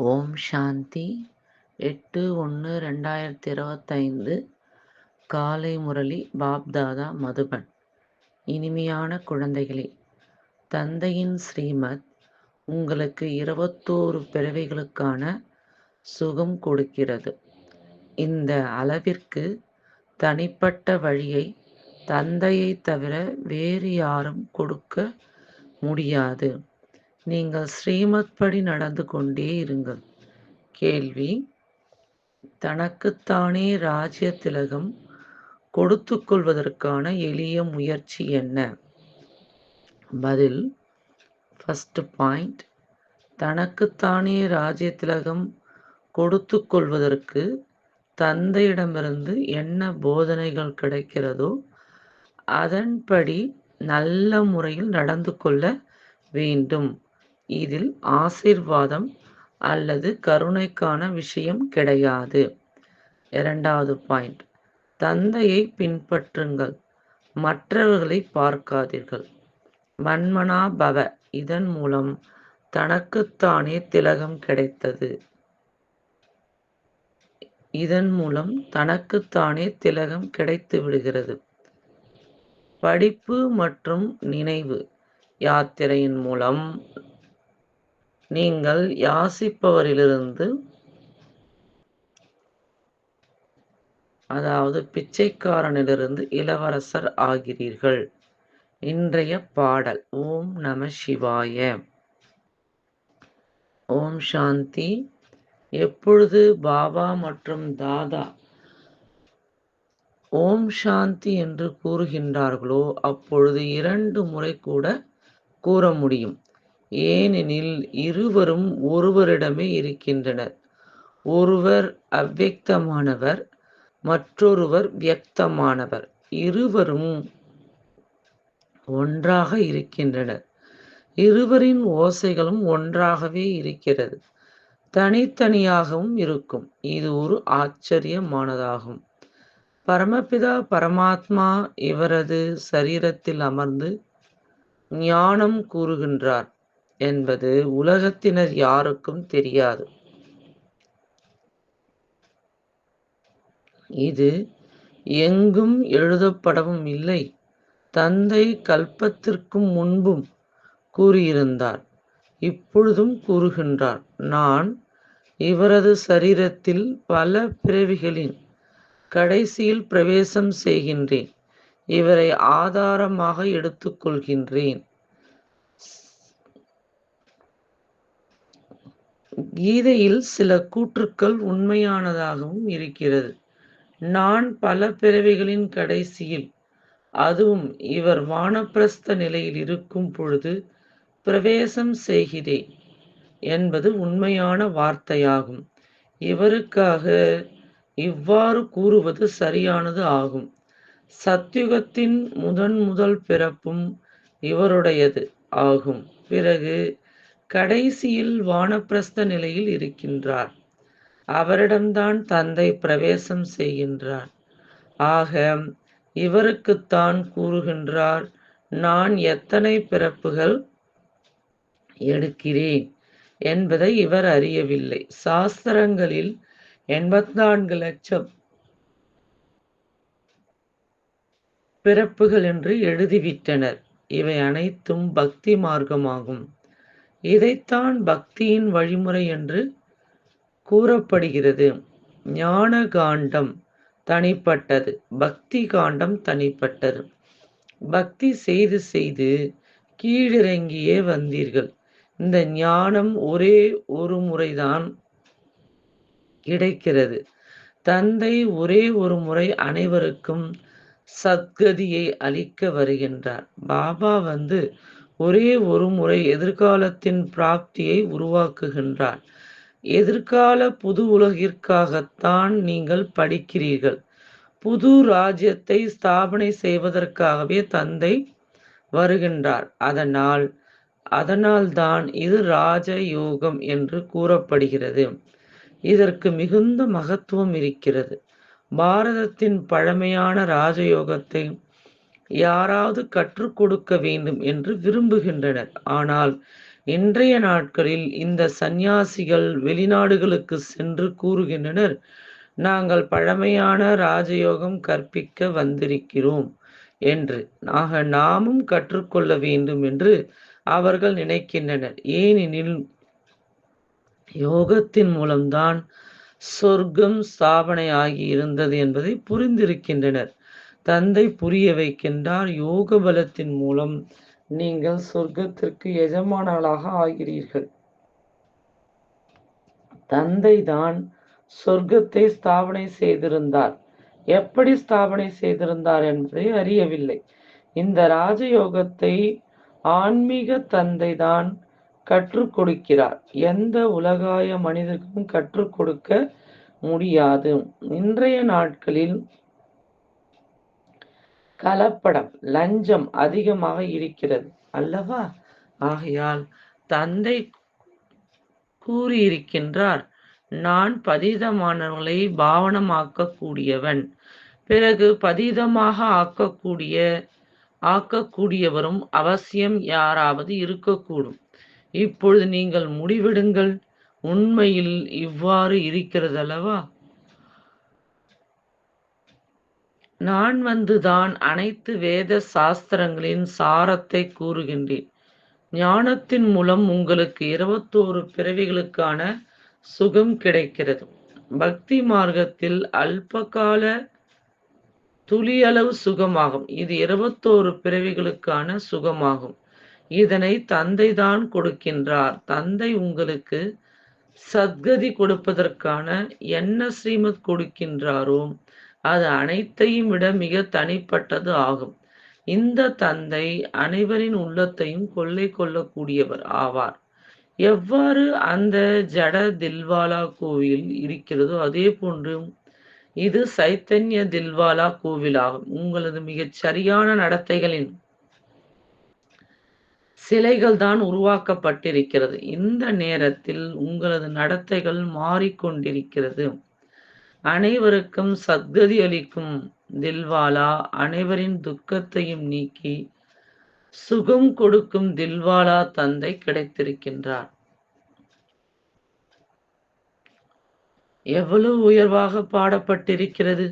ஓம் சாந்தி. எட்டு ஒன்று ரெண்டாயிரத்தி இருபத்தைந்து. காலை முரளி பாப்தாதா மதுபன். இனிமையான குழந்தைகளே தந்தையின் ஸ்ரீமத் உங்களுக்கு இருபத்தோரு பிறவைகளுக்கான சுகம் கொடுக்கிறது. இந்த அளவிற்கு தனிப்பட்ட வழியை தந்தையை தவிர வேறு யாரும் கொடுக்க முடியாது. நீங்கள் ஸ்ரீமத் படி நடந்து கொண்டே இருங்கள். கேள்வி. தனக்குத்தானே ராஜ்ய திலகம் கொடுத்து கொள்வதற்கான எளிய முயற்சி என்ன? பதில். ஃபஸ்ட் பாயிண்ட் தனக்குத்தானே ராஜ்ய திலகம் கொடுத்து கொள்வதற்கு தந்தையிடமிருந்து என்ன போதனைகள் கிடைக்கிறதோ அதன்படி நல்ல முறையில் நடந்து கொள்ள வேண்டும். இதில் ஆசிர்வாதம் அல்லது கருணைக்கான விஷயம் கிடையாது. இரண்டாவது பாயிண்ட். தந்தையை பின்பற்றுங்கள். மற்றவர்களை பார்க்காதீர்கள். மன்மனா பவ. இதன் மூலம் தனக்குத்தானே திலகம் கிடைத்தது. இதன் மூலம் தனக்குத்தானே திலகம் கிடைத்து விடுகிறது. படிப்பு மற்றும் நினைவு யாத்திரையின் மூலம் நீங்கள் யாசிப்பவரிலிருந்து அதாவது பிச்சைக்காரனிலிருந்து இளவரசர் ஆகிறீர்கள். இன்றைய பாடல் ஓம் நம சிவாய. ஓம் சாந்தி. எப்பொழுது பாபா மற்றும் தாதா ஓம் சாந்தி என்று கூறுகின்றார்களோ அப்பொழுது இரண்டு முறை கூட கூற முடியும். ஏனெனில் இருவரும் ஒருவரிடமே இருக்கின்றனர். ஒருவர் அவ்வக்தமானவர் மற்றொருவர் வியக்தமானவர். இருவரும் ஒன்றாக இருக்கின்றனர். இருவரின் ஓசைகளும் ஒன்றாகவே இருக்கிறது. தனித்தனியாகவும் இருக்கும். இது ஒரு ஆச்சரியமானதாகும். பரமபிதா பரமாத்மா இவரது சரீரத்தில் அமர்ந்து ஞானம் கூறுகின்றார். என்பது உலகத்தினர் யாருக்கும் தெரியாது. இது எங்கும் எழுதப்படவும் இல்லை. தந்தை கல்பத்திற்கும் முன்பும் கூறியிருந்தார். இப்பொழுதும் கூறுகின்றார் நான் இவரது சரீரத்தில் பல பிறவிகளின் கடைசியில் பிரவேசம் செய்கின்றேன். இவரை ஆதாரமாக எடுத்துக்கொள்கின்றேன். கீதையில் சில கூற்றுக்கள் உண்மையானதாகவும் இருக்கிறது. நான் பல பிறவிகளின் கடைசியில் அதுவும் இவர் வானப்பிரஸ்த நிலையில் இருக்கும் பொழுது பிரவேசம் செய்கிறேன் என்பது உண்மையான வார்த்தையாகும். இவருக்காக இவ்வாறு கூறுவது சரியானது ஆகும். சத்யுகத்தின் முதன் முதல் பிறப்பும் இவருடையது ஆகும். பிறகு கடைசியில் வானப்பிரஸ்த நிலையில் இருக்கின்றார். அவரிடம்தான் தந்தை பிரவேசம் செய்கின்றார். ஆக இவருக்குத்தான் கூறுகின்றார் நான் எத்தனை பிறப்புகள் எடுக்கிறேன்? என்பதை இவர் அறியவில்லை. சாஸ்திரங்களில் எண்பத்தி நான்கு லட்சம் பிறப்புகள் என்று எழுதிவிட்டனர். இவை அனைத்தும் பக்தி மார்க்கமாகும். இதைத்தான் பக்தியின் வழிமுறை என்று கூறப்படுகிறது. ஞான காண்டம் தனிப்பட்டது. பக்தி காண்டம் தனிப்பட்டது. பக்தி செய்து செய்து கீழிறங்கியே வந்தீர்கள். இந்த ஞானம் ஒரே ஒரு முறைதான் கிடைக்கிறது. தந்தை ஒரே ஒரு முறை அனைவருக்கும் சத்கதியை அளிக்க வருகின்றார். பாபா வந்து ஒரே ஒரு முறை எதிர்காலத்தின் பிராப்தியை உருவாக்குகின்றார். எதிர்கால புது உலகிற்காகத்தான் நீங்கள் படிக்கிறீர்கள். புது ராஜ்யத்தை ஸ்தாபனை செய்வதற்காகவே தந்தை வருகின்றார். அதனால் அதனால்தான் இது ராஜயோகம் என்று கூறப்படுகிறது. இதற்கு மிகுந்த மகத்துவம் இருக்கிறது. பாரதத்தின் பழமையான ராஜயோகத்தை யாராவது கற்றுக் கொடுக்க வேண்டும் என்று விரும்புகின்றனர். ஆனால் இன்றைய நாட்களில் இந்த சந்நியாசிகள் வெளிநாடுகளுக்கு சென்று கூறுகின்றனர் நாங்கள் பழமையான ராஜயோகம் கற்பிக்க வந்திருக்கிறோம் என்று. ஆக நாமும் கற்றுக்கொள்ள வேண்டும் என்று அவர்கள் நினைக்கின்றனர். ஏனெனில் யோகத்தின் மூலம்தான் சொர்க்கம் ஸ்தாபனையாகி இருந்தது என்பதை புரிந்திருக்கின்றனர். தந்தை புரிய வைக்கின்றார். யோக பலத்தின் மூலம் நீங்கள் சொர்க்கத்திற்கு எஜமானர்களாக ஆகிறீர்கள். தந்தை தான் சொர்க்கத்தை ஸ்தாபனை செய்திருந்தார். எப்படி ஸ்தாபனை செய்திருந்தார் என்பதை அறியவில்லை. இந்த ராஜயோகத்தை ஆன்மீக தந்தை தான் கற்றுக் கொடுக்கிறார். எந்த உலகாய மனிதருக்கும் கற்றுக் கொடுக்க முடியாது. இன்றைய நாட்களில் கலப்படம் லஞ்சம் அதிகமாக இருக்கிறது அல்லவா? ஆகையால் தந்தை கூறியிருக்கின்றார் நான் பதீதமானவர்களை பாவனமாக்க கூடியவன் பிறகு பதீதமாக ஆக்கக்கூடிய ஆக்கக்கூடியவரும் அவசியம் யாராவது இருக்கக்கூடும். இப்பொழுது நீங்கள் முடிவெடுங்கள். உண்மையில் இவ்வாறு இருக்கிறதல்லவா? நான் வந்துதான் அனைத்து வேத சாஸ்திரங்களின் சாரத்தை கூறுகின்றேன். ஞானத்தின் மூலம் உங்களுக்கு இருபத்தோரு பிறவிகளுக்கான சுகம் கிடைக்கிறது. பக்தி மார்க்கத்தில் அல்பகால துளியளவு சுகமாகும். இது இருபத்தோரு பிறவிகளுக்கான சுகமாகும். இதனை தந்தை தான் கொடுக்கின்றார். தந்தை உங்களுக்கு சத்கதி கொடுப்பதற்கான என்ன ஸ்ரீமத் கொடுக்கின்றாரோ அது அனைத்தையும் விட மிக தனிப்பட்டது ஆகும். இந்த தந்தை அனைவரின் உள்ளத்தையும் கொள்ளை கொள்ளக்கூடியவர் ஆவார். எவ்வாறு அந்த ஜட தில்வாலா கோவில் இருக்கிறதோ அதே போன்று இது சைத்தன்ய தில்வாலா கோவிலாகும். உங்களது மிகச் சரியான நடத்தைகளின் சிலைகள் தான் உருவாக்கப்பட்டிருக்கிறது. இந்த நேரத்தில் உங்களது நடத்தைகள் மாறிக்கொண்டிருக்கிறது. அனைவருக்கும் சத்கதி அளிக்கும் தில்வாலா அனைவரின் துக்கத்தையும் நீக்கி சுகம் கொடுக்கும் தில்வாலா தந்தை கிடைத்திருக்கின்றார். எவ்வளவு உயர்வாக பாடப்பட்டிருக்கிறது.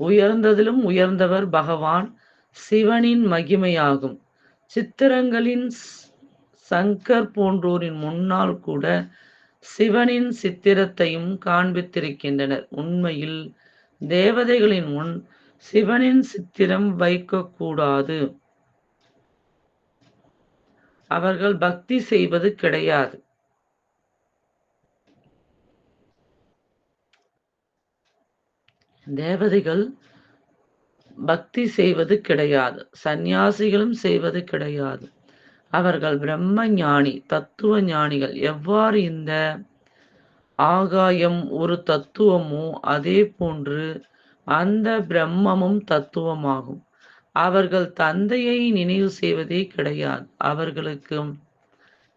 உயர்ந்ததிலும் உயர்ந்தவர் பகவான் சிவனின் மகிமையாகும். சித்திரங்களின் சங்கர் போன்றோரின் முன்னால் கூட சிவனின் சித்திரத்தையும் காண்பித்திருக்கின்றனர். உண்மையில் தேவதைகளின் முன் சிவனின் சித்திரம் வைக்கக்கூடாது. அவர்கள் பக்தி செய்வது கிடையாது. தேவதைகள் பக்தி செய்வது கிடையாது. சந்நியாசிகளும் செய்வது கிடையாது. அவர்கள் பிரம்ம ஞானி தத்துவ ஞானிகள் எவ்வாறு இந்த ஆகாயம் ஒரு தத்துவமோ அதே போன்று அந்த பிரம்மமும் தத்துவமாகும். அவர்கள் தந்தையை நினைவு செய்வதே கிடையாது. அவர்களுக்கு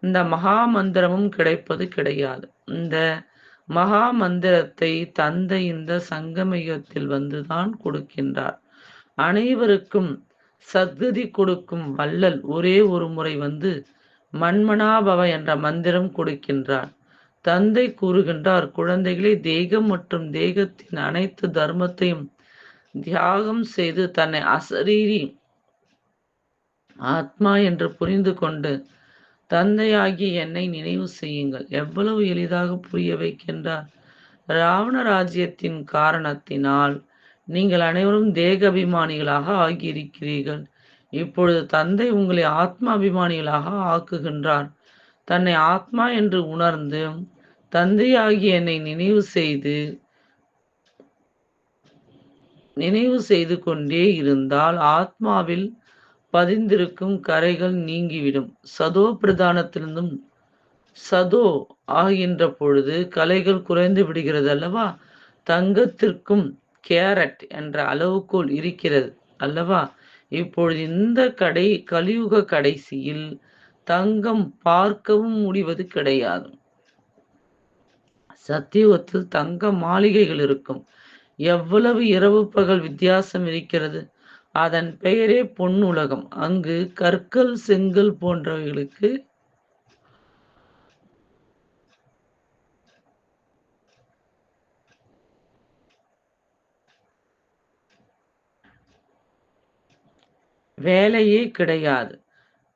இந்த மகா மந்திரமும் கிடைப்பது கிடையாது. இந்த மகா மந்திரத்தை தந்தை இந்த சங்கமயத்தில் வந்துதான் கொடுக்கின்றார். அனைவருக்கும் சத்கதி கொடுக்கும் வள்ளல் ஒரே ஒரு முறை வந்து மன்மனாபவ என்ற மந்திரம் கொடுக்கின்றார். தந்தை கூறுகின்றார் குழந்தைகளை தேகம் மற்றும் தேகத்தின் அனைத்து தர்மத்தையும் தியாகம் செய்து தன்னை அசரீரி ஆத்மா என்று புரிந்து கொண்டு தந்தையாகி என்னை நினைவு செய்யுங்கள். எவ்வளவு எளிதாக புரிய வைக்கின்றார். ராவண ராஜ்யத்தின் காரணத்தினால் நீங்கள் அனைவரும் தேக அபிமானிகளாக ஆகியிருக்கிறீர்கள். இப்பொழுது தந்தை உங்களை ஆத்மா அபிமானிகளாக ஆக்குகின்றார். தன்னை ஆத்மா என்று உணர்ந்து தந்தையாகி என்னை நினைவு செய்து நினைவு செய்து கொண்டே இருந்தால் ஆத்மாவில் பதிந்திருக்கும் கரைகள் நீங்கிவிடும். சதோ பிரதானத்திலிருந்தும் சதோ ஆகின்ற பொழுது கலைகள் குறைந்து விடுகிறது அல்லவா தங்கத்திற்கும் கேரட் என்ற அளவுக்குள் இருக்கிறது அல்லவா? இப்பொழுது இந்த கடை கலியுக கடைசியில் தங்கம் பார்க்கவும் முடிவது கிடையாது. சத்தியுகத்தில் தங்க மாளிகைகள் இருக்கும். எவ்வளவு இரவு பகல் வித்தியாசம் இருக்கிறது. அதன் பெயரே பொன்னுலகம். அங்கு கற்கள் செங்கல் போன்றவைகளுக்கு வேலையே கிடையாது.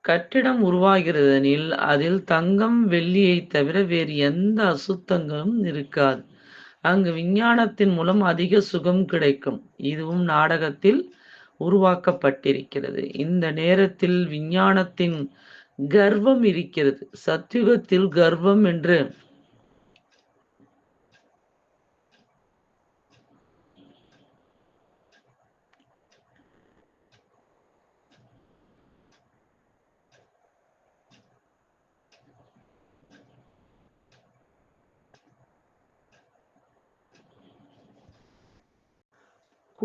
கட்டிடம் உருவாகிறதெனில், அதில் தங்கம், வெள்ளியைத் தவிர வேறு எந்த அசுத்தங்களும் இருக்காது. அங்கு விஞ்ஞானத்தின் மூலம் அதிக சுகம் கிடைக்கும். இதுவும் நாடகத்தில் உருவாக்கப்பட்டிருக்கிறது. இந்த நேரத்தில் விஞ்ஞானத்தின் கர்வம் இருக்கிறது. சத்யுகத்தில் கர்வம் என்று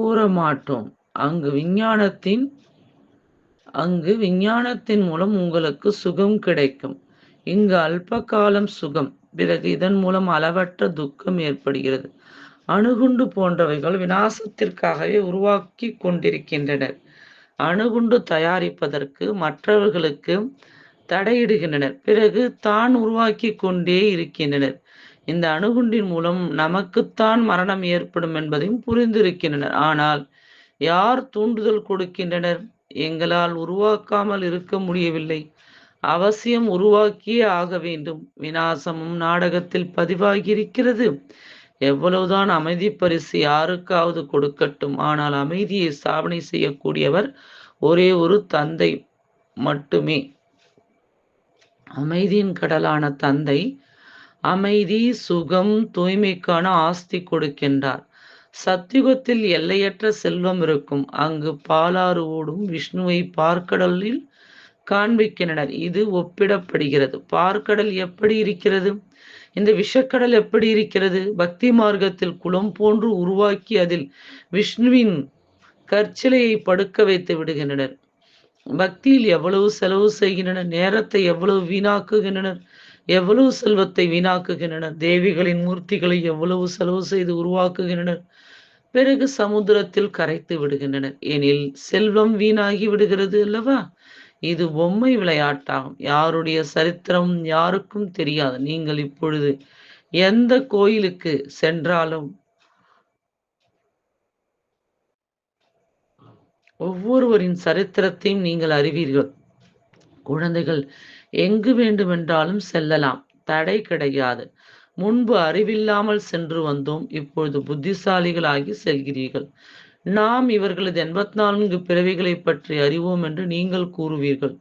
கூற மாட்டோம். அங்கு விஞ்ஞானத்தின் அங்கு விஞ்ஞானத்தின் மூலம் உங்களுக்கு சுகம் கிடைக்கும். இங்கு அல்ப காலம் சுகம். பிறகு இதன் மூலம் அளவற்ற துக்கம் ஏற்படுகிறது. அணுகுண்டு போன்றவைகள் விநாசத்திற்காகவே உருவாக்கிக் கொண்டிருக்கின்றனர். அணுகுண்டு தயாரிப்பதற்கு மற்றவர்களுக்கு தடையிடுகின்றனர். பிறகு தான் உருவாக்கிக் கொண்டே இருக்கின்றனர். இந்த அணுகுண்டின் மூலம் நமக்குத்தான் மரணம் ஏற்படும் என்பதையும் புரிந்திருக்கின்றனர். ஆனால் யார் தூண்டுதல் கொடுக்கின்றனர்? எங்களால் உருவாக்காமல் இருக்க முடியவில்லை. அவசியம் உருவாக்கியே ஆக வேண்டும். விநாசமும் நாடகத்தில் பதிவாகியிருக்கிறது. எவ்வளவுதான் அமைதி பரிசு யாருக்காவது கொடுக்கட்டும். ஆனால் அமைதியை ஸ்தாபனை செய்யக்கூடியவர் ஒரே ஒரு தந்தை மட்டுமே. அமைதியின் கடலான தந்தை அமைதி, சுகம், தூய்மைக்கான ஆஸ்தி கொடுக்கின்றார். சத்தியுகத்தில் எல்லையற்ற செல்வம் இருக்கும். அங்கு பாலாறு ஓடும் விஷ்ணுவை பார்க்கடலில் காண்பிக்கின்றனர். இது ஒப்பிடப்படுகிறது. பார்க்கடல் எப்படி இருக்கிறது? இந்த விஷக்கடல் எப்படி இருக்கிறது? பக்தி மார்க்கத்தில் குளம் போன்று உருவாக்கி அதில் விஷ்ணுவின் கற்சிலையை படுக்க வைத்து விடுகின்றனர். பக்தியில் எவ்வளவு செலவு செய்கின்றனர்? நேரத்தை எவ்வளவு வீணாக்குகின்றனர்? எவ்வளவு செல்வத்தை வீணாக்குகின்றனர்? தேவிகளின் மூர்த்திகளை எவ்வளவு செலவு செய்து உருவாக்குகின்றனர்? பிறகு சமுத்திரத்தில் கரைத்து விடுகின்றனர். எனில் செல்வம் வீணாகி விடுகிறது அல்லவா? இது பொம்மை விளையாட்டாகும். யாருடைய சரித்திரம் யாருக்கும் தெரியாது. நீங்கள் இப்பொழுது எந்த கோயிலுக்கு சென்றாலும் ஒவ்வொருவரின் சரித்திரத்தையும் நீங்கள் அறிவீர்கள். குழந்தைகள் எங்கு வேண்டுமென்றாலும் செல்லலாம். தடை கிடையாது. முன்பு அறிவில்லாமல் சென்று வந்தோம். இப்பொழுது புத்திசாலிகளாகி செல்கிறீர்கள். நாம் இவர்களது 84 பிறவிகளைப் பற்றி அறிவோம் என்று நீங்கள் கூறுவீர்கள்.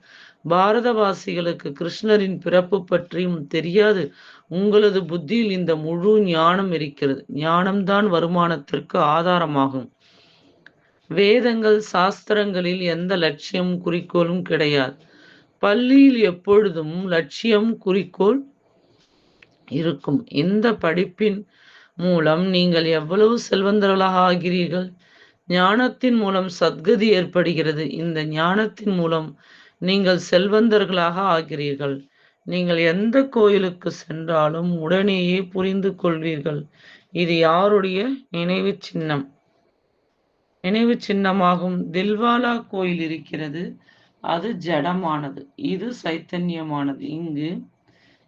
பாரதவாசிகளுக்கு கிருஷ்ணரின் பிறப்பு பற்றியும் தெரியாது. உங்களது புத்தியில் இந்த முழு ஞானம் இருக்கிறது. ஞானம்தான் வருமானத்திற்கு ஆதாரமாகும். வேதங்கள், சாஸ்திரங்களில் எந்த லட்சியம், குறிக்கோளும் கிடையாது. பள்ளியில் எப்பொழுதும் லட்சியம், குறிக்கோள் இருக்கும். இந்த படிப்பின் மூலம் நீங்கள் எவ்வளவு செல்வந்தர்களாக ஆகிறீர்கள்? ஞானத்தின் மூலம் சத்கதி ஏற்படுகிறது. இந்த ஞானத்தின் மூலம் நீங்கள் செல்வந்தர்களாக ஆகிறீர்கள். நீங்கள் எந்த கோயிலுக்கு சென்றாலும் உடனேயே புரிந்து கொள்வீர்கள். இது யாருடைய நினைவு சின்னம்? நினைவு சின்னமாகும். தில்வாலா கோயில் இருக்கிறது. அது ஜடமானது. இது சைத்தன்யமானது. இங்கு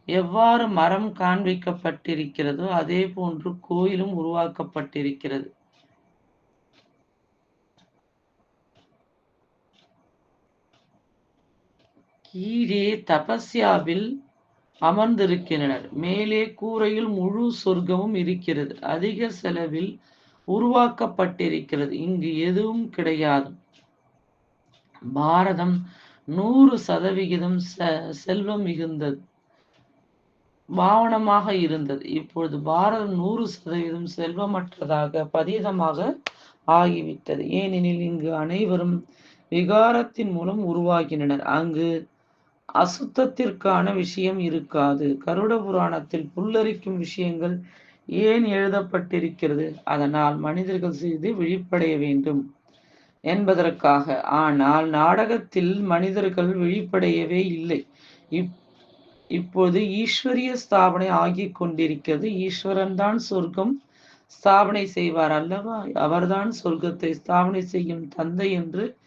எவ்வாறு மரம் காண்பிக்கப்பட்டிருக்கிறதோ அதே போன்று கோயிலும் உருவாக்கப்பட்டிருக்கிறது. கீழே தபஸ்யாவில் அமர்ந்திருக்கின்றனர். மேலே கூரையில் முழு சொர்க்கமும் இருக்கிறது. அதிக செலவில் உருவாக்கப்பட்டிருக்கிறது. இங்கு எதுவும் கிடையாது. பாரதம் நூறு சதவிகிதம் செல்வம் மிகுந்தது பாவனமாக இருந்தது. இப்பொழுது பாரதம் நூறு சதவீதம் செல்வமற்றதாக பதீதமாக ஆகிவிட்டது. ஏனெனில் இங்கு அனைவரும் விகாரத்தின் மூலம் உருவாகின்றனர். அங்கு அசுத்தத்திற்கான விஷயம் இருக்காது. கருட புராணத்தில் புல்லரிக்கும் விஷயங்கள் ஏன் எழுதப்பட்டிருக்கிறது? அதனால் மனிதர்கள் செய்து விழிப்படைய வேண்டும் என்பதற்காக. ஆனால் நாடகத்தில் மனிதர்கள் விழிப்படையவே இல்லை. இப் இப்போது ஈஸ்வரிய ஸ்தாபனை ஆகிக் கொண்டிருக்கிறது. ஈஸ்வரன் தான் சொர்க்கம் ஸ்தாபனை செய்வார் அல்லவா? அவர்தான் சொர்க்கத்தை ஸ்தாபனை செய்யும் தந்தை என்று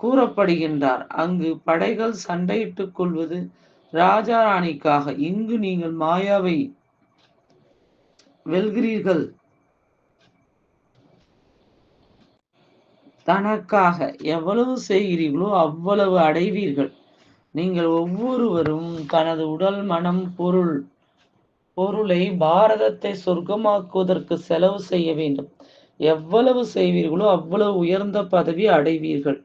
கூறப்படுகின்றார். அங்கு படைகள் சண்டையிட்டுக் கொள்வது ராஜா ராணிக்காக. இங்கு நீங்கள் மாயாவை வெல்கிறீர்கள். தனக்காக எவ்வளவு செய்கிறீர்களோ அவ்வளவு அடைவீர்கள். நீங்கள் ஒவ்வொருவரும் தனது உடல் மனம் பொருள் பொருளை பாரதத்தை சொர்க்கமாக்குவதற்கு செலவு செய்ய வேண்டும். எவ்வளவு செய்வீர்களோ அவ்வளவு உயர்ந்த பதவி அடைவீர்கள்.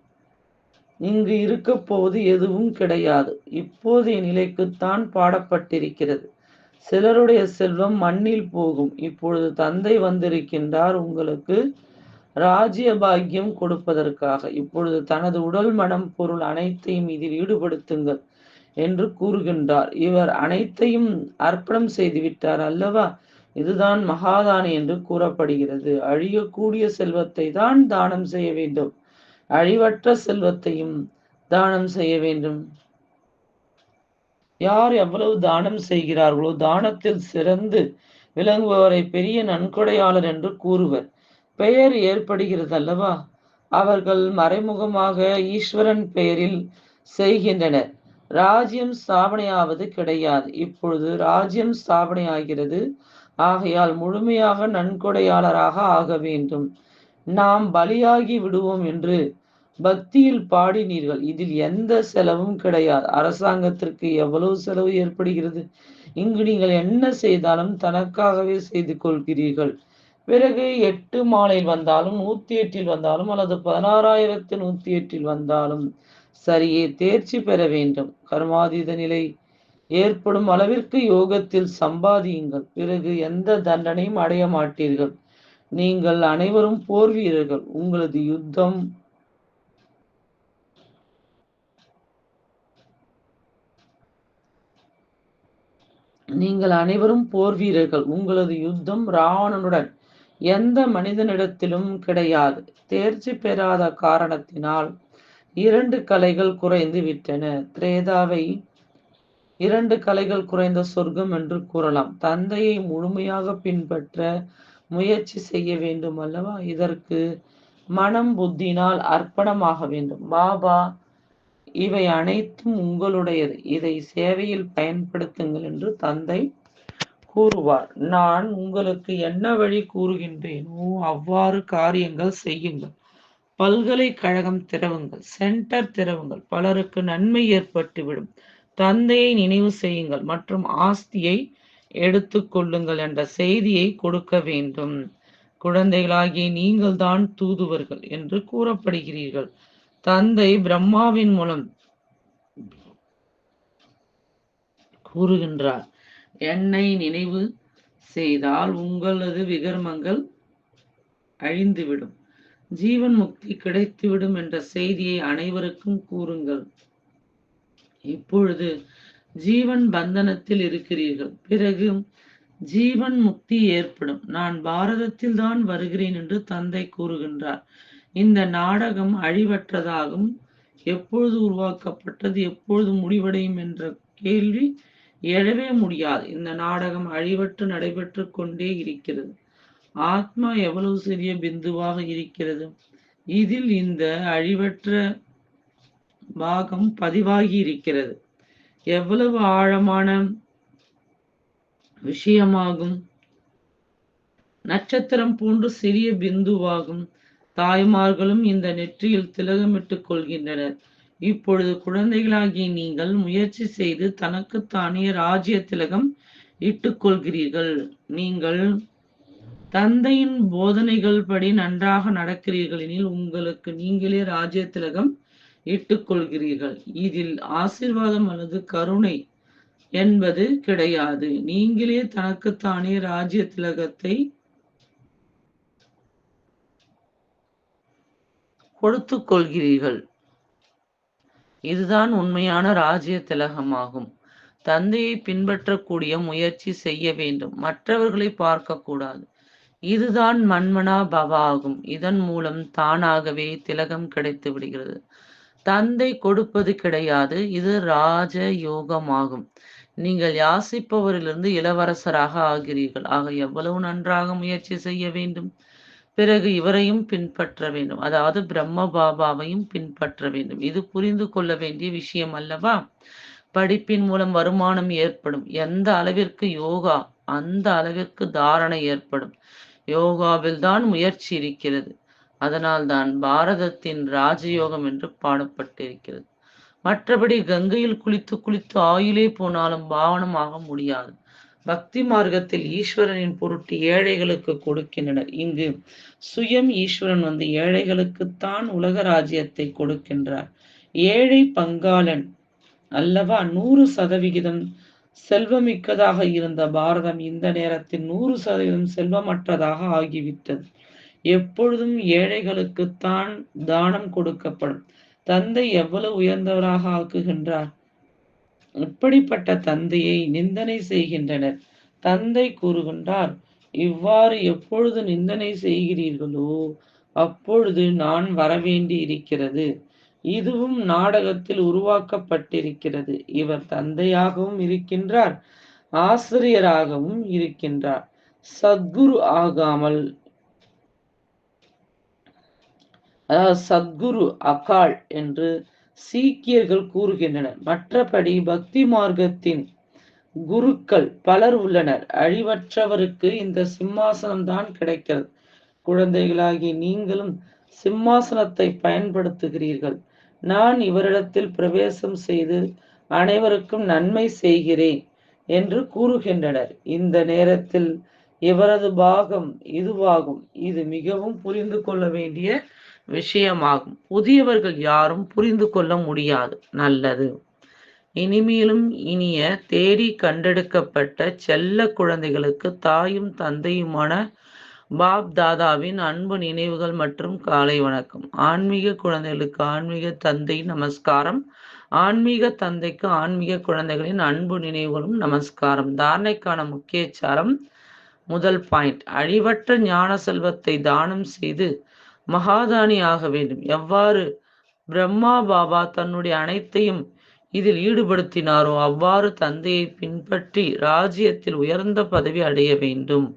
இங்கு இருக்க போவது எதுவும் கிடையாது. இப்போதைய நிலைக்குத்தான் பாடப்பட்டிருக்கிறது. சிலருடைய செல்வம் மண்ணில் போகும். இப்பொழுது தந்தை வந்திருக்கின்றார். உங்களுக்கு ராஜ்ய பாக்கியம் கொடுப்பதற்காக. இப்பொழுது தனது உடல் மனம் பொருள் அனைத்தையும் இதில் ஈடுபடுத்துங்கள் என்று கூறுகின்றார். இவர் அனைத்தையும் அர்ப்பணம் செய்து விட்டார் அல்லவா? இதுதான் மகாதானி என்று கூறப்படுகிறது. அழியக்கூடிய செல்வத்தை தான் தானம் செய்ய வேண்டும். அழிவற்ற செல்வத்தையும் தானம் செய்ய வேண்டும். யார் எவ்வளவு தானம் செய்கிறார்களோ தானத்தில் சிறந்து விளங்குபவரை பெரிய நன்கொடையாளர் என்று கூறுவர். பெயர் ஏற்படுகிறது அல்லவா அவர்கள் மறைமுகமாக ஈஸ்வரன் பெயரில் செய்கின்றனர். ராஜ்யம் ஸ்தாபனையாவது கிடையாது. இப்பொழுது ராஜ்யம் ஸ்தாபனையாகிறது ஆகையால் முழுமையாக நன்கொடையாளராக ஆக வேண்டும். நாம் பலியாகி விடுவோம் என்று பக்தியில் பாடினீர்கள். இதில் எந்த செலவும் கிடையாது. அரசாங்கத்திற்கு எவ்வளவு செலவு ஏற்படுகிறது? இங்கு நீங்கள் என்ன செய்தாலும் தனக்காகவே செய்து கொள்கிறீர்கள். பிறகு எட்டு மாலையில் வந்தாலும் நூத்தி எட்டில் வந்தாலும் அல்லது பதினாறாயிரத்து நூத்தி எட்டில் வந்தாலும் சரியே தேர்ச்சி பெற வேண்டும். கர்மாதீத நிலை ஏற்படும் அளவிற்கு யோகத்தில் சம்பாதியுங்கள். பிறகு எந்த தண்டனையும் அடைய மாட்டீர்கள். நீங்கள் அனைவரும் போர் வீரர்கள். உங்களது யுத்தம் நீங்கள் அனைவரும் போர் வீரர்கள். உங்களது யுத்தம் ராவணனுடன் எந்த மனிதனிடத்திலும் கிடையாது. தேர்ச்சி பெறாத காரணத்தினால் இரண்டு கலைகள் குறைந்து விட்டன. திரேதாவை இரண்டு கலைகள் குறைந்த சொர்க்கம் என்று கூறலாம். தந்தையை முழுமையாக பின்பற்ற முயற்சி செய்ய வேண்டும் அல்லவா? இதற்கு மனம் புத்தினால் அர்ப்பணமாக வேண்டும். பாபா இவை அனைத்தும் உங்களுடையது. இதை சேவையில் பயன்படுத்துங்கள் என்று தந்தை கூறுவார். நான் உங்களுக்கு என்ன வழி கூறுகின்றேனோ அவ்வாறு காரியங்கள் செய்யுங்கள். பல்கலைக்கழகம் திறவுங்கள் சென்டர் திறவுங்கள் பலருக்கு நன்மை ஏற்பட்டுவிடும். தந்தையை நினைவு செய்யுங்கள் மற்றும் ஆஸ்தியை எடுத்துக் கொள்ளுங்கள் என்ற செய்தியை கொடுக்க வேண்டும். குழந்தைகளாகிய நீங்கள் தான் தூதுவர்கள் என்று கூறப்படுகிறீர்கள். தந்தை பிரம்மாவின் மூலம் கூறுகின்றார். என்னை நினைவு செய்தால் உங்களது விகர்மங்கள் அழிந்துவிடும். ஜீவன் முக்தி கிடைத்துவிடும் என்ற செய்தியை அனைவருக்கும் கூறுங்கள். இப்பொழுது ஜீவன் பந்தனத்தில் இருக்கிறீர்கள். பிறகு ஜீவன் முக்தி ஏற்படும். நான் பாரதத்தில் தான் வருகிறேன் என்று தந்தை கூறுகின்றார். இந்த நாடகம் அழிவற்றதாகும் எப்பொழுது உருவாக்கப்பட்டது எப்பொழுது முடிவடையும் என்ற கேள்வி எழவே முடியாது. இந்த நாடகம் அழிவற்று நடைபெற்று கொண்டே இருக்கிறது. ஆத்மா எவ்வளவு சிறிய பிந்துவாக இருக்கிறது? இதில் இந்த அழிவற்ற பாகம் பதிவாகி இருக்கிறது. எவ்வளவு ஆழமான விஷயமாகும்? நட்சத்திரம் போன்று சிறிய பிந்துவாகும். தாய்மார்களும் இந்த நெற்றியில் திலகமிட்டுக் கொள்கின்றனர். இப்பொழுது குழந்தைகளாகிய நீங்கள் முயற்சி செய்து தனக்குத்தானே ராஜ்ய திலகம் இட்டுக்கொள்கிறீர்கள். நீங்கள் தந்தையின் போதனைகள் படி நன்றாக நடக்கிறீர்கள் எனில் உங்களுக்கு நீங்களே ராஜ்ய திலகம் இட்டுக்கொள்கிறீர்கள். இதில் ஆசிர்வாதம் அல்லது கருணை என்பது கிடையாது. நீங்களே தனக்குத்தானே ராஜ்ய திலகத்தை கொடுத்து கொள்கிறீர்கள் இதுதான் உண்மையான ராஜ்ய திலகமாகும் தந்தையை பின்பற்றக்கூடிய முயற்சி செய்ய வேண்டும். மற்றவர்களை பார்க்க கூடாது இதுதான் மன்மனா பவா ஆகும். இதன் மூலம் தானாகவே திலகம் கிடைத்து விடுகிறது. தந்தை கொடுப்பது கிடையாது. இது ராஜ யோகமாகும் நீங்கள் யாசிப்பவரிலிருந்து இளவரசராக ஆகிறீர்கள். ஆக எவ்வளவு நன்றாக முயற்சி செய்ய வேண்டும். பிறகு இவரையும் பின்பற்ற வேண்டும். அதாவது பிரம்ம பாபாவையும் பின்பற்ற வேண்டும். இது புரிந்து கொள்ள வேண்டிய விஷயம் அல்லவா? படிப்பின் மூலம் வருமானம் ஏற்படும். எந்த அளவிற்கு யோகா அந்த அளவிற்கு தாரணை ஏற்படும். யோகாவில் தான் முயற்சி இருக்கிறது. அதனால்தான் பாரதத்தின் ராஜயோகம் என்று பாடப்பட்டிருக்கிறது. மற்றபடி கங்கையில் குளித்து குளித்து ஆயுளே போனாலும் பாவனமாக முடியாது. பக்தி மார்க்கத்தில் ஈஸ்வரனின் பொருட்டு ஏழைகளுக்கு கொடுக்கின்றனர். இங்கு சுயம் ஈஸ்வரன் வந்து ஏழைகளுக்குத்தான் உலக ராஜ்யத்தை கொடுக்கின்றார். ஏழை பங்காளன் அல்லவா நூறு சதவிகிதம் செல்வமிக்கதாக இருந்த பாரதம் இந்த நேரத்தில் நூறு சதவீதம் செல்வமற்றதாக ஆகிவிட்டது. எப்பொழுதும் ஏழைகளுக்குத்தான் தானம் கொடுக்கப்படும். தந்தை எவ்வளவு உயர்ந்தவராக ஆக்குகின்றார்? இப்படிப்பட்ட தந்தையை நிந்தனை செய்கின்றனர். தந்தை கூறுகின்றார் இவ்வாறு எப்பொழுது நிந்தனை செய்கிறீர்களோ அப்பொழுது நான் வரவேண்டி இருக்கிறது. இதுவும் நாடகத்தில் உருவாக்கப்பட்டிருக்கிறது. இவர் தந்தையாகவும் இருக்கின்றார் ஆசிரியராகவும் இருக்கின்றார். சத்குரு ஆகாமல் அதாவது சத்குரு அகால் என்று சீக்கியர்கள் கூறுகின்றனர். மற்றபடி பக்தி மார்க்கத்தின் குருக்கள் பலர் உள்ளனர். அழிவற்றவருக்கு இந்த சிம்மாசனம் தான் கிடைக்கிறது. குழந்தைகளாகி நீங்களும் சிம்மாசனத்தை பயன்படுத்துகிறீர்கள். நான் இவரிடத்தில் பிரவேசம் செய்து அனைவருக்கும் நன்மை செய்கிறேன் என்று கூறுகின்றனர். இந்த நேரத்தில் இவரது பாகம் இதுவாகும். இது மிகவும் புரிந்து கொள்ள வேண்டிய விஷயமாகும். புதியவர்கள் யாரும் புரிந்து கொள்ள முடியாது. நல்லது. இனிமேலும் இனிய தேடி கண்டெடுக்கப்பட்ட செல்ல குழந்தைகளுக்கு தாயும் தந்தையுமான பாப் தாதாவின் அன்பு நினைவுகள் மற்றும் காலை வணக்கம். ஆன்மீக குழந்தைகளுக்கு ஆன்மீக தந்தை நமஸ்காரம். ஆன்மீக தந்தைக்கு ஆன்மீக குழந்தைகளின் அன்பு நினைவுகளும் நமஸ்காரம். தாரணைக்கான முக்கிய சாரம் முதல் பாயிண்ட். அழிவற்ற ஞான செல்வத்தை தானம் செய்து மகாதானி ஆக வேண்டும். எவ்வாறு பிரம்மா பாபா தன்னுடைய அனைத்தையும் இதில் ஈடுபடுத்தினாரோ அவ்வாறு தந்தையை பின்பற்றி ராஜ்யத்தில் உயர்ந்த பதவி அடைய வேண்டும்.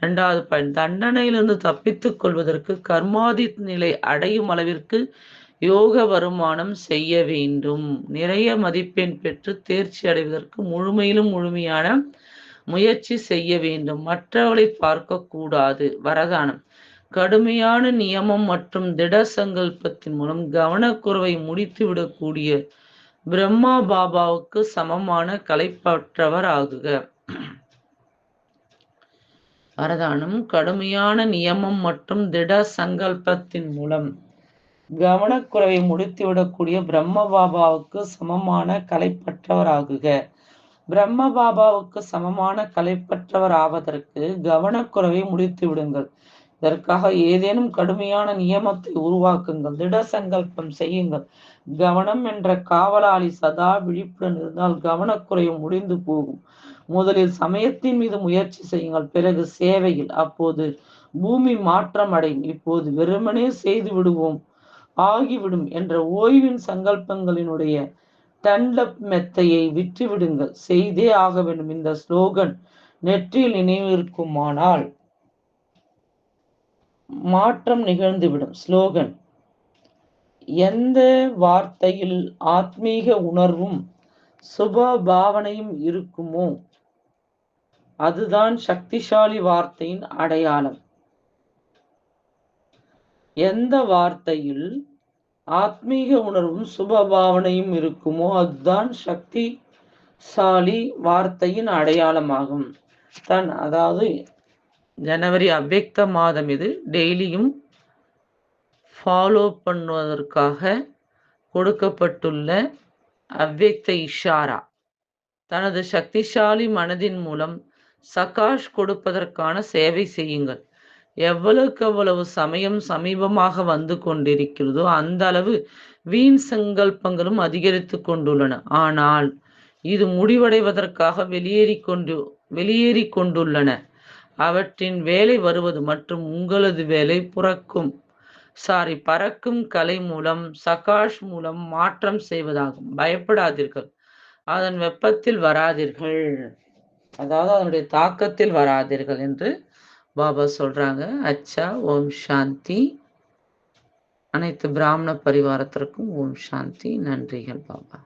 இரண்டாவது பயன் தண்டனையிலிருந்து தப்பித்துக் கொள்வதற்கு கர்மாதி நிலை அடையும் அளவிற்கு யோக வருமானம் செய்ய வேண்டும். நிறைய மதிப்பெண் பெற்று தேர்ச்சி அடைவதற்கு முழுமையிலும் முழுமையான முயற்சி செய்ய வேண்டும். மற்றவர்களை பார்க்க கூடாது. வரதானம். கடுமையான நியமம் மற்றும் திட சங்கல்பத்தின் மூலம் கவனக்குறவை முடித்துவிடக்கூடிய பிரம்மா பாபாவுக்கு சமமான கலைப்பற்றவர் ஆகுக. வரதானம் கடுமையான நியமம் மற்றும் திட சங்கல்பத்தின் மூலம் கவனக்குறைவை முடித்துவிடக்கூடிய பிரம்ம பாபாவுக்கு சமமான கலைப்பற்றவர் ஆகுக. பிரம்ம பாபாவுக்கு சமமான கலைப்பற்றவர் ஆவதற்கு கவனக்குறைவை முடித்து விடுங்கள் இதற்காக ஏதேனும் கடுமையான நியமத்தை உருவாக்குங்கள் திட சங்கல்பம் செய்யுங்கள். கவனம் என்ற காவலாளி சதா விழிப்புடன் இருந்தால் கவனக்குறைவு முடிந்து போகும். முதலில் சமயத்தின் மீது முயற்சி செய்யுங்கள் பிறகு சேவையில். அப்போது பூமி மாற்றம் அடையும். இப்போது வெறுமனே செய்து விடுவோம் ஆகிவிடும் என்ற ஓய்வின் சங்கல்பங்களினுடைய டன்லப் மெத்தையை விட்டுவிடுங்கள். செய்தே ஆக வேண்டும். இந்த ஸ்லோகன் நெற்றியில் நினைவிருக்குமானால் மாற்றம் நிகழ்ந்துவிடும். ஸ்லோகன். எந்த வார்த்தையில் ஆத்மீக உணர்வும் சுப பாவனையும் இருக்குமோ அதுதான் சக்திசாலி வார்த்தையின் அடையாளம். எந்த வார்த்தையில் ஆத்மீக உணர்வும் சுப பாவனையும் இருக்குமோ அதுதான் சக்திசாலி வார்த்தையின் அடையாளமாகும். தன் அதாவது ஜனவரி அவ்வக்த மாதம் இது. டெய்லியும் ஃபாலோ பண்ணுவதற்காக கொடுக்கப்பட்டுள்ள அவ்வக்த இஷாரா. தனது சக்திசாலி மனதின் மூலம் சகாஷ் கொடுப்பதற்கான சேவை செய்யுங்கள். எவ்வளவுக்கு எவ்வளவு சமயம் சமீபமாக வந்து கொண்டிருக்கிறதோ அந்த அளவு வீண் சங்கல்பங்களும் அதிகரித்து கொண்டுள்ளன. ஆனால் இது முடிவடைவதற்காக வெளியேறி கொண்டு வெளியேறி கொண்டுள்ளன அவற்றின் வேலை வருவது மற்றும் உங்களது வேலை புறக்கும். சாரி பறக்கும் கலை மூலம் சகாஷ் மூலம் மாற்றம் செய்வதாகும். பயப்படாதீர்கள். அதன் வெப்பத்தில் வராதீர்கள். அதாவது அதனுடைய தாக்கத்தில் வராதீர்கள் என்று பாபா சொல்றாங்க. அச்சா ஓம் சாந்தி. அனைத்து பிராமண பரிவாரத்திற்கும் ஓம் சாந்தி. நன்றிகள் பாபா.